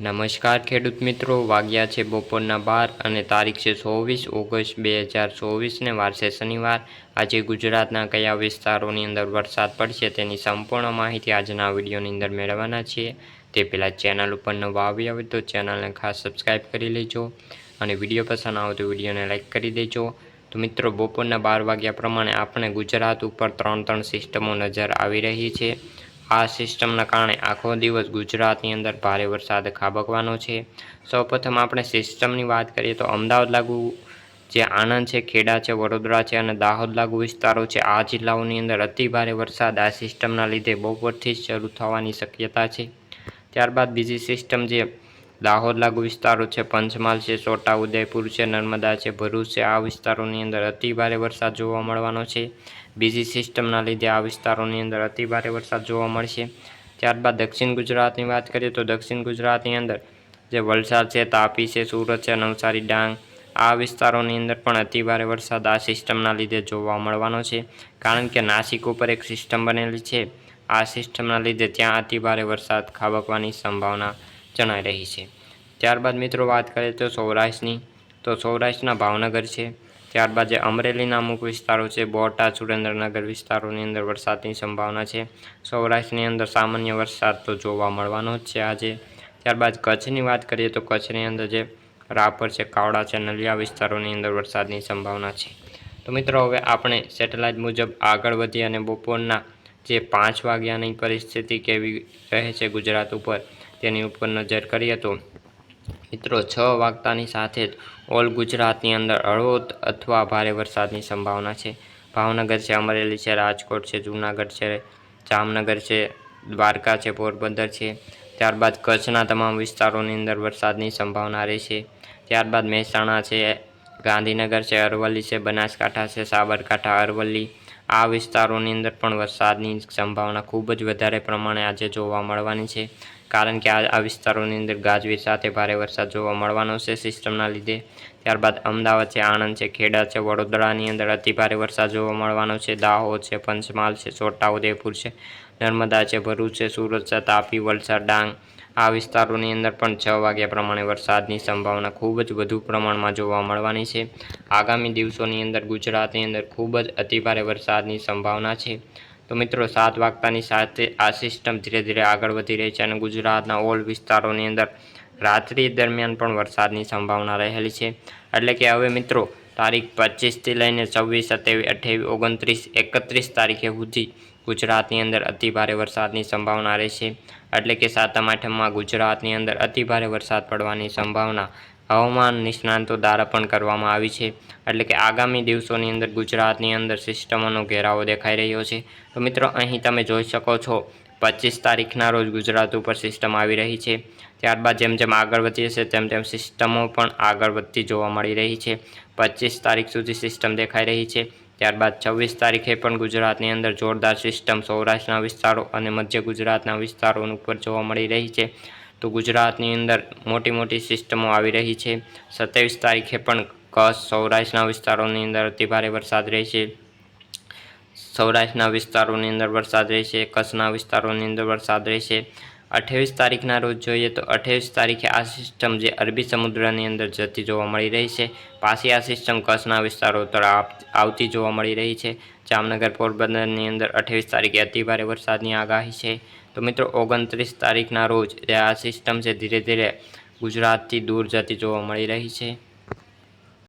નમસ્કાર ખેડૂત મિત્રો, વાગ્યા છે બપોરના બાર અને તારીખ છે ચોવીસ ઓગસ્ટ બે હજાર ચોવીસને વારસે શનિવાર. આજે ગુજરાતના કયા વિસ્તારોની અંદર વરસાદ પડશે તેની સંપૂર્ણ માહિતી આજના વિડીયોની અંદર મેળવવાના છીએ. તે પહેલાં ચેનલ ઉપર નવા આવી આવે તો ચેનલને ખાસ સબસ્ક્રાઈબ કરી લેજો અને વીડિયો પસંદ આવે તો વિડીયોને લાઇક કરી દેજો. તો મિત્રો, બપોરના બાર વાગ્યા પ્રમાણે આપણે ગુજરાત ઉપર ત્રણ ત્રણ સિસ્ટમો નજર આવી રહી છે. આ સિસ્ટમના કારણે આખો દિવસ ગુજરાતની અંદર ભારે વરસાદ ખાબકવાનો છે. સૌપ્રથમ આપણે સિસ્ટમની વાત કરીએ તો અમદાવાદ લાગુ, જે આણંદ છે, ખેડા છે, વડોદરા છે અને દાહોદ લાગુ વિસ્તારો છે, આ જિલ્લાઓની અંદર અતિ ભારે વરસાદ આ સિસ્ટમના લીધે બપોરથી જ શરૂ થવાની શક્યતા છે. ત્યારબાદ બીજી સિસ્ટમ જે દાહોદ લાગુ વિસ્તારો છે, પંચમહાલ છે છોટા ઉદયપુર છે, નર્મદા છે, ભરૂચ છે, આ વિસ્તારોની અંદર અતિ ભારે વરસાદ જોવા મળવાનો છે. બીજી સિસ્ટમના લીધે આ વિસ્તારોની અંદર અતિ ભારે વરસાદ જોવા મળશે. ત્યારબાદ દક્ષિણ ગુજરાતની વાત કરીએ તો દક્ષિણ ગુજરાતની અંદર જે વલસાડ છે, તાપી છે, સુરત છે, નવસારી, ડાંગ, આ વિસ્તારોની અંદર પણ અતિ ભારે વરસાદ આ સિસ્ટમના લીધે જોવા મળવાનો છે. કારણ કે નાસિક ઉપર એક સિસ્ટમ બનેલી છે. આ સિસ્ટમના લીધે ત્યાં અતિ ભારે વરસાદ ખાબકવાની સંભાવના જણાઈ રહી છે. ત્યારબાદ મિત્રો વાત કરીએ તો સૌરાષ્ટ્રની. તો સૌરાષ્ટ્રના ભાવનગર છે. ત્યારબાદ જે અમરેલીના અમુક વિસ્તારો છે, બોટાદ, સુરેન્દ્રનગર વિસ્તારોની અંદર વરસાદની સંભાવના છે. સૌરાષ્ટ્રની અંદર સામાન્ય વરસાદ તો જોવા મળવાનો જ છે આજે. ત્યારબાદ કચ્છની વાત કરીએ તો કચ્છની અંદર જે રાપર છે, કાવડા છે, નલિયા વિસ્તારોની અંદર વરસાદની સંભાવના છે. તો મિત્રો હવે આપણે સેટેલાઇટ મુજબ આગળ વધી અને બપોરના જે પાંચ વાગ્યાની પરિસ્થિતિ કેવી રહે છે ગુજરાત ઉપર તેની ઉપર નજર કરીએ તો મિત્રો છ વાગતાની સાથે જ ઓલ ગુજરાતની અંદર હળવો અથવા ભારે વરસાદની સંભાવના છે. ભાવનગર છે, અમરેલી છે, રાજકોટ છે, જૂનાગઢ છે, જામનગર છે, દ્વારકા છે, પોરબંદર છે. ત્યારબાદ કચ્છના તમામ વિસ્તારોની અંદર વરસાદની સંભાવના રહેશે. ત્યારબાદ મહેસાણા છે, ગાંધીનગર છે, અરવલ્લી છે, બનાસકાંઠા છે, સાબરકાંઠા, અરવલ્લી આ વિસ્તારોની અંદર પણ વરસાદની સંભાવના ખૂબ જ વધારે પ્રમાણે આજે જોવા મળવાની છે. કારણ કે આ આ વિસ્તારોની અંદર ગાજવીજ સાથે ભારે વરસાદ જોવા મળવાનો છે સિસ્ટમના લીધે. ત્યારબાદ અમદાવાદ છે, આણંદ છે, ખેડા છે, વડોદરાની અંદર અતિભારે વરસાદ જોવા મળવાનો છે. દાહોદ છે, પંચમહાલ છે, છોટાઉદેપુર છે, નર્મદા છે, ભરૂચ છે, સુરત છે, તાપી, વલસાડ, ડાંગ આ વિસ્તારોની અંદર પણ છ વાગ્યા પ્રમાણે વરસાદની સંભાવના ખૂબ જ વધુ પ્રમાણમાં જોવા મળવાની છે. આગામી દિવસોની અંદર ગુજરાતની અંદર ખૂબ જ અતિભારે વરસાદની સંભાવના છે. તો મિત્રો, સાત વાગતાની સાથે આ સિસ્ટમ ધીરે ધીરે આગળ વધી રહી છે અને ગુજરાતના ઓલ વિસ્તારોની અંદર રાત્રિ દરમિયાન પણ વરસાદની સંભાવના રહેલી છે. એટલે કે હવે મિત્રો, તારીખ પચીસથી લઈને છવ્વીસ, સત્યાવીસ, અઠ્યાવીસ, ઓગણત્રીસ, એકત્રીસ તારીખે સુધી ગુજરાતની અંદર અતિભારે વરસાદની સંભાવના રહેશે એટલે કે સાતમ આઠમમાં ગુજરાતની અંદર અતિભારે વરસાદ પડવાની સંભાવના હવામાન નિષ્ણાંતો દ્વારા પણ કરવામાં આવી છે. એટલે કે આગામી દિવસોની અંદર ગુજરાતની અંદર સિસ્ટમોનો ઘેરાવો દેખાઈ રહ્યો છે. તો મિત્રો, અહીં તમે જોઈ શકો છો, પચીસ તારીખના રોજ ગુજરાત ઉપર સિસ્ટમ આવી રહી છે. ત્યારબાદ જેમ જેમ આગળ વધી હશે તેમ તેમ સિસ્ટમો પણ આગળ વધતી જોવા મળી રહી છે. પચીસ તારીખ સુધી સિસ્ટમ દેખાઈ રહી છે. ત્યારબાદ છવ્વીસ તારીખે પણ ગુજરાતની અંદર જોરદાર સિસ્ટમ સૌરાષ્ટ્રના વિસ્તારો અને મધ્ય ગુજરાતના વિસ્તારો ઉપર જોવા મળી રહી છે. તો ગુજરાતની અંદર મોટી મોટી સિસ્ટમો આવી રહી છે. સત્યાવીસ તારીખે પણ કચ્છ, સૌરાષ્ટ્રના વિસ્તારોની અંદર અતિભારે વરસાદ રહેશે. સૌરાષ્ટ્રના વિસ્તારોની અંદર વરસાદ રહેશે. કચ્છના વિસ્તારોની અંદર વરસાદ રહેશે. અઠ્યાવીસ તારીખના રોજ જોઈએ તો અઠ્યાવીસ તારીખે આ સિસ્ટમ જે અરબી સમુદ્રની અંદર જતી જોવા મળી રહી છે. પાછી આ સિસ્ટમ કચ્છના વિસ્તારો તરફ આવતી જોવા મળી રહી છે. જામનગર, પોરબંદરની અંદર અઠ્યાવીસ તારીખે અતિભારે વરસાદની આગાહી છે. તો મિત્રો, ઓગણત્રીસ તારીખના રોજ આ સિસ્ટમ છે ધીરે ધીરે ગુજરાતથી દૂર જતી જોવા મળી રહી છે.